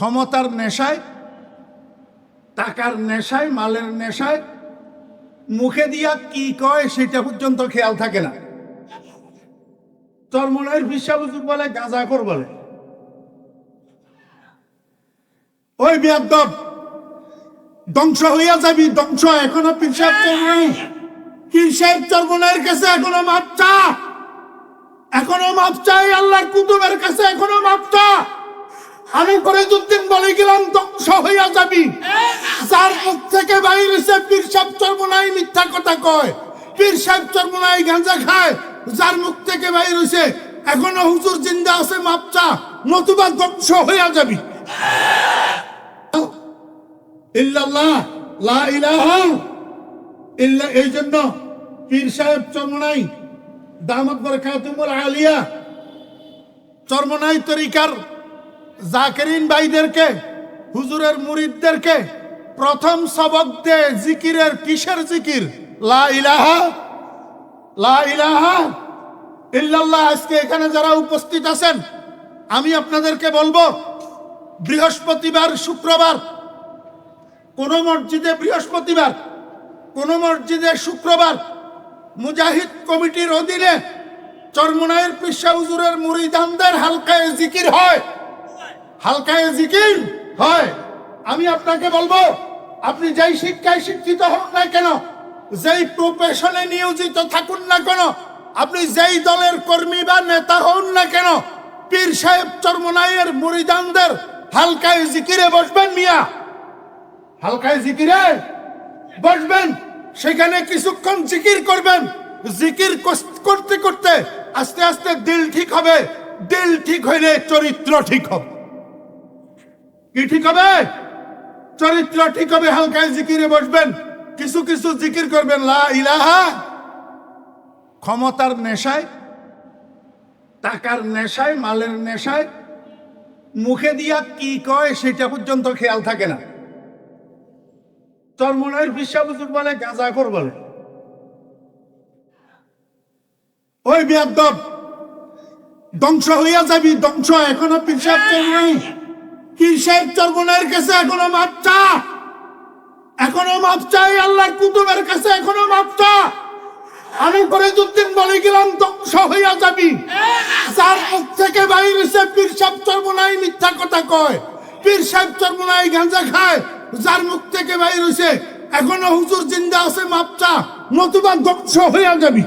ক্ষমতার নেশায়, টাকার নেশায়, মালের নেশায়, মুখে দিয়া কি কয় সেটা পর্যন্ত খেয়াল থাকে না। চরমনের বিশ্বাবুজুর বলে, গাঁজাখোর বলে। ওই বিয়াদ্দব ধ্বংস হইয়া যাবি, ধ্বংস এখনও পিসাব চরমনাই পিসাব চরমনের কাছে এখনও মাপ চা এখনও মাপ আল্লাহর কুতুবের কাছে এখনও মাপ চা আমি করে দুদিন বলে গেলাম, ধ্বংস হইয়া যাবি। যার মুখ থেকে বাইর হইছে পীর সাহেব চরমনাই মিথ্যা কথা কয়। পীর সাহেব চরমনাই গাঁজা খায়। যার মুখ থেকে বাইর এখনও হুজুর জিন্দা আছে মাপ চা নতুবা ধ্বংস হইয়া যাবি। ইল্লাল্লাহ, লা ইলাহা ইল্লা, এই জন্য পীর সাহেব চরমনাই দামত বরকাতুমুল আলিয়া, চরমনাই তরিকার জাকেরিন ভাইদেরকে, হুজুরের মুরিদদেরকে প্রথম সবক দে জিকিরের কিসের জিকির? লা ইলাহা লা ইলাহা ইল্লাল্লাহ, আজকে এখানে যারা উপস্থিত আছেন, আমি আপনাদেরকে বলব, বৃহস্পতিবার, শুক্রবার, কোন মসজিদে বৃহস্পতিবার, কোন মসজিদে শুক্রবার, মুজাহিদ কমিটির অধীনে চরমনায়ের পিসা হুজুরের মুরিদানদের হালকায় জিকির হয়। হালকায় জিকির? হয়। আমি আপনাকে বলব, আপনি যেই শিক্ষায় শিক্ষিত হন না কেন, যেই প্রফেশনে নিয়োজিত থাকুন না কেন, আপনি যেই দলের কর্মী বা নেতা হন না কেন, পীর সাহেব চরমনাইয়ের মুরিদানদের হালকায় জিকিরে বসবেন মিয়া। হালকায় জিকিরে বসবেন, সেখানে কিছুক্ষণ জিকির করবেন। জিকির করতে করতে আস্তে আস্তে দিল ঠিক হবে। দিল ঠিক হইলে চরিত্র ঠিক হবে। কি ঠিক হবে? চরিত্র ঠিক হবে, হালকায় জিকিরে বসবেন। কিছু কিছু জিকির করবেন, লা ইলাহা। ক্ষমতার নেশায়, টাকার নেশায়, মালের নেশায়, মুখে দিয়া কি কয় সেটা পর্যন্ত খেয়াল থাকে না। চরমনের বিশ্বাবুজুর বলে, গাঁজা কর বলে। ওই বিয়াদ্দব, ধ্বংস হইয়া যাবি, ধ্বংস। এখনও পিসাব চরমনাই পিসাব চরমনের কাছে এখনও মাপ চা এখনও মাপ চাই আল্লাহর কুতুবের কাছে এখনও মাপ চা আমি করে দুদিন বলে গেলাম, ধ্বংস হইয়া যাবি। যার মুখ থেকে বাইর হইছে পীর সাহেব চরমনাই মিথ্যা কথা কয়। পীর সাহেব চরমনাই গাঁজা খায়, যার মুখ থেকে বাইর হইছে এখনও হুজুর জিন্দা আছে, মাপ চা। নতুবা ধ্বংস হইয়া যাবি।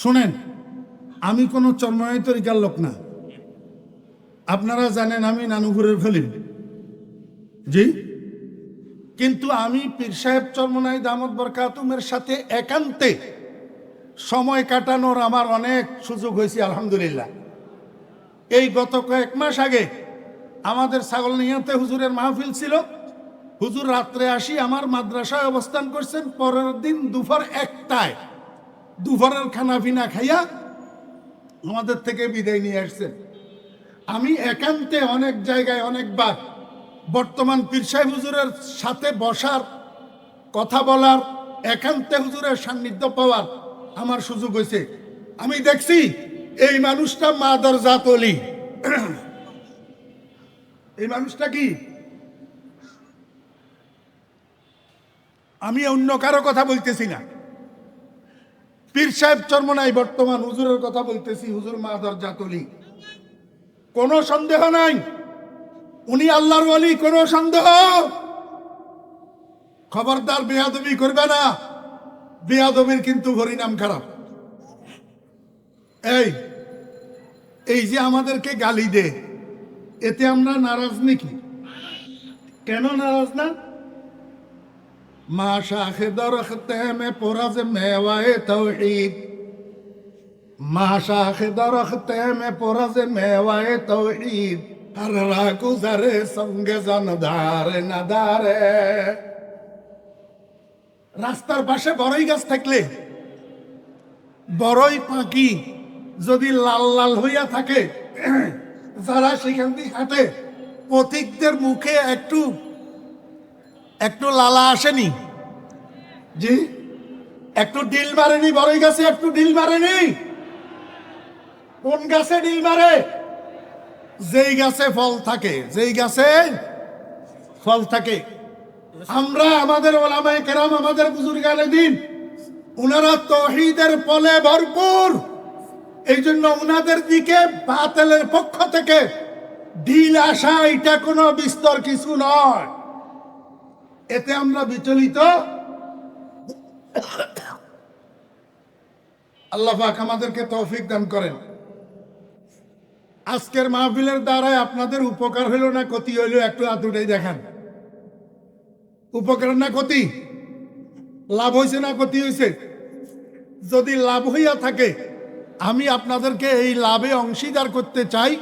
শুনেন, আমি কোনো চন্ময় তরিকার লোক না। আপনারা জানেন আমি নানুপুরের ফেলিম জি? কিন্তু আমি পীর সাহেব চরমনাই দামদ বরকাতুমের সাথে একান্তে সময় কাটানোর আমার অনেক সুযোগ হয়েছে, আলহামদুলিল্লাহ। এই গত কয়েক মাস আগে আমাদের ছাগল নিয়াতে হুজুরের মাহফিল ছিল। হুজুর রাত্রে আসি আমার মাদ্রাসায় অবস্থান করছেন, পরের দিন দুপুর একটায়। দুপুরের খানা পিনা খাইয়া আমাদের থেকে বিদায় নিয়ে আসছেন। আমি একান্তে অনেক জায়গায় অনেকবার বর্তমান পীর সাহেব হুজুরের সাথে বসার, কথা বলার, একান্তে হুজুরের সান্নিধ্য পাওয়ার আমার সুযোগ হয়েছে। আমি দেখছি এই মানুষটা মাদার জাতলি এই মানুষটা কি? আমি অন্য কারও কথা বলতেছি না। পীর সাহেব চর্মনাই বর্তমান হুজুরের কথা বলতেছি, হুজুর মাদার জাতলি কোনো সন্দেহ নাই? উনি আল্লাহর ওয়ালি কোনো সন্দেহ? খবরদার বেয়াদবি করবে না। বেয়াদবির কিন্তু হরিনাম খারাপ। এই এই যে আমাদেরকে গালি দে, এতে আমরা নারাজ নাকি? কেন নারাজ না? মা শাখে দরখতে মে পোরাজ মেওয়ায়ে তৌহিদ। মা শাখে দরখতে মে পোরাজ মেওয়ায়ে তৌহিদ। আর রাখু জারে সঙ্গে জন ধারে না ধারে। রাস্তার পাশে বড়ই গাছ থাকলে বড়ই পাখি যদি লাল লাল হইয়া থাকে, যারা সেখান দিয়ে হাঁটে, পথিকদের মুখে একটু একটু লালা আসেনি? জি? একটু ডিল মারেনি, বড়ই গাছে একটু ডিল মারেনি? কোন গাছে ডিল মারে? যেই গাছে ফল থাকে, যেই গাছে ফল থাকে। আমরা আমাদের ওলামায় কেরাম, আমাদের বুজুর্গানে দিন, উনারা তহিদের ফলে ভরপুর। এই জন্য উনাদের দিকে বাতেলের পক্ষ থেকে ঢিল আসা, এটা কোনো বিস্তর কিছু নয়। এতে আমরা বিচলিত। আল্লাহ পাক আমাদেরকে তৌফিক দান করেন। আজকের মাহফিলের দ্বারাই আপনাদের উপকার হইল না ক্ষতি হইল, একটু আতুটাই দেখান। উপকার না ক্ষতি? লাভ হয়েছে না ক্ষতি হয়েছে যদি লাভ হইয়া থাকে আমি আপনাদেরকে এই লাভে অংশীদার করতে চাই।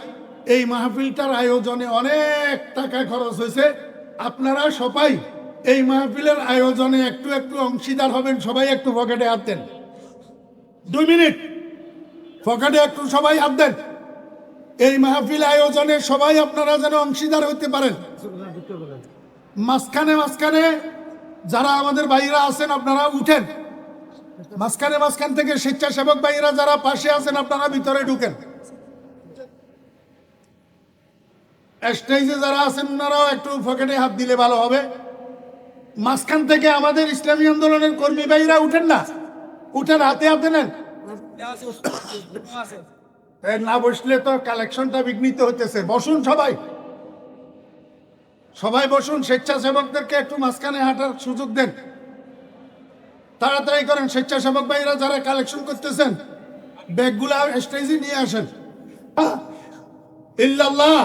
এই মাহফিলটার আয়োজনে অনেক টাকা খরচ হয়েছে। আপনারা সবাই এই মাহফিলের আয়োজনে একটু একটু অংশীদার হবেন, সবাই একটু পকেটে হাত দেন। দুই মিনিট। পকেটে একটু সবাই হাত দেন। এই মাহফিল আয়োজনে সবাই আপনারা যেন অংশীদার হতে পারেন। মাঝখানে মাঝখানে যারা আমাদের ভাইরা আছেন, আপনারা উঠেন। মাঝখানে মাঝখান থেকে স্বেচ্ছাসেবক ভাইরা যারা পাশে আছেন, আপনারা ভিতরে ঢুকেন। স্টেজে যারা আছেন, ওনারাও একটু পকেটে হাত দিলে ভালো হবে। মাঝখান থেকে আমাদের ইসলামী আন্দোলনের কর্মী ভাইরা উঠেন না? উঠেন, হাতে হাতে নেন। না বসলে তো কালেকশনটা বিঘ্নিত হতেছে বসুন সবাই। সবাই বসুন, স্বেচ্ছাসেবকদেরকে একটু মাঝখানে হাঁটার সুযোগ দেন। তাড়াতাড়ি করেন, স্বেচ্ছাসেবক ভাইরা যারা কালেকশন করতেছেন, ব্যাগগুলা স্টেজে নিয়ে আসেন! ইল্লাল্লাহ,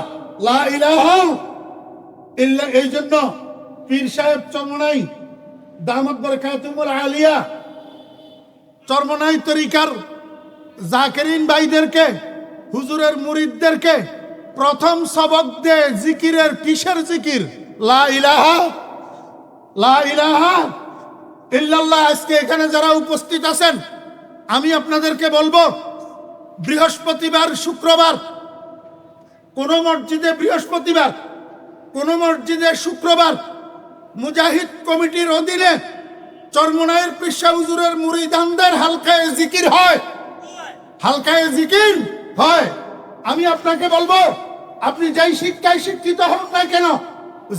লা ইলাহা ইল্লা, এই জন্য পীর সাহেব চরমনাই, দামত বরকাতুমুল আলিয়া, চরমনাই তরিকার জাকেরিন ভাইদেরকে, হুজুরের মুরিদদেরকে, প্রথম সবক দে জিকিরের কিসের জিকির, লা ইলাহা লা ইলাহা ইল্লাল্লাহ, আজকে এখানে যারা উপস্থিত আছেন, আমি আপনাদেরকে বলব, বৃহস্পতিবার, শুক্রবার, কোন মসজিদে বৃহস্পতিবার, কোন মসজিদে শুক্রবার, মুজাহিদ কমিটির অধীনে চরমনায়ের পেশা হুজুরের মুরিদানদের হালকায় জিকির হয়। হালকায় জিকির হয়। আমি আপনাকে বলব, আপনি যেই শিক্ষায় শিক্ষিত হন না কেন,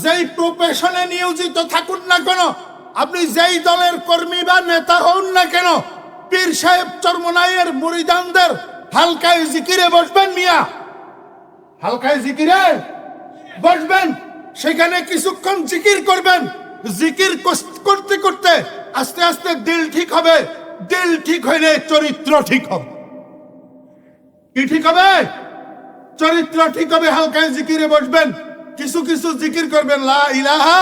যেই প্রফেশনে নিয়োজিত থাকুন না কেন আপনি যেই দলের কর্মী বা নেতা হন না কেন, পীর সাহেব চরমনাইয়ের মুরিদানদের হালকায় জিকিরে বসবেন মিয়া। হালকায় জিকিরে বসবেন, সেখানে কিছুক্ষণ জিকির করবেন। জিকির করতে করতে আস্তে আস্তে দিল ঠিক হবে, দিল ঠিক হইলে চরিত্র ঠিক হবে। কি ঠিক হবে? চরিত্র ঠিক হবে, হালকায় জিকিরে বসবেন, কিছু কিছু জিকির করবেন, লা ইলাহা